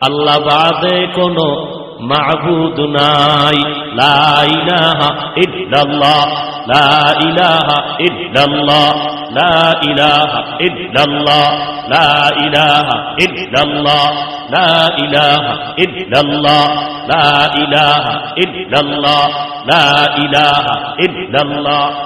আল্লাহ বাদে কোনো মাহবুদ নাই। লা ইলাহা ইল্লাল্লাহ, লা ইলাহা ইল্লাল্লাহ, লা ইলাহা ইল্লাল্লাহ, লা ইলাহা ইল্লাল্লাহ, লা ইলাহা ইল্লাল্লাহ, লা ইল্লাল্লাহ লা ইল্লাল্লাহ।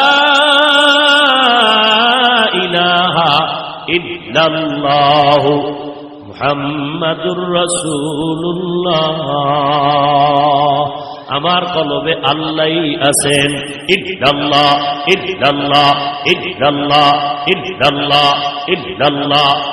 ইল্লাল্লাহ মুহাম্মাদুর রাসূলুল্লাহ। আমার কলবে আল্লাহ আছেন। ইল্লাল্লাহ ইল্লাল্লাহ ইল্লাল্লাহ ইল্লাল্লাহ ইল্লাল্লাহ।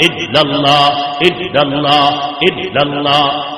اللہ اللہ اللہ اللہ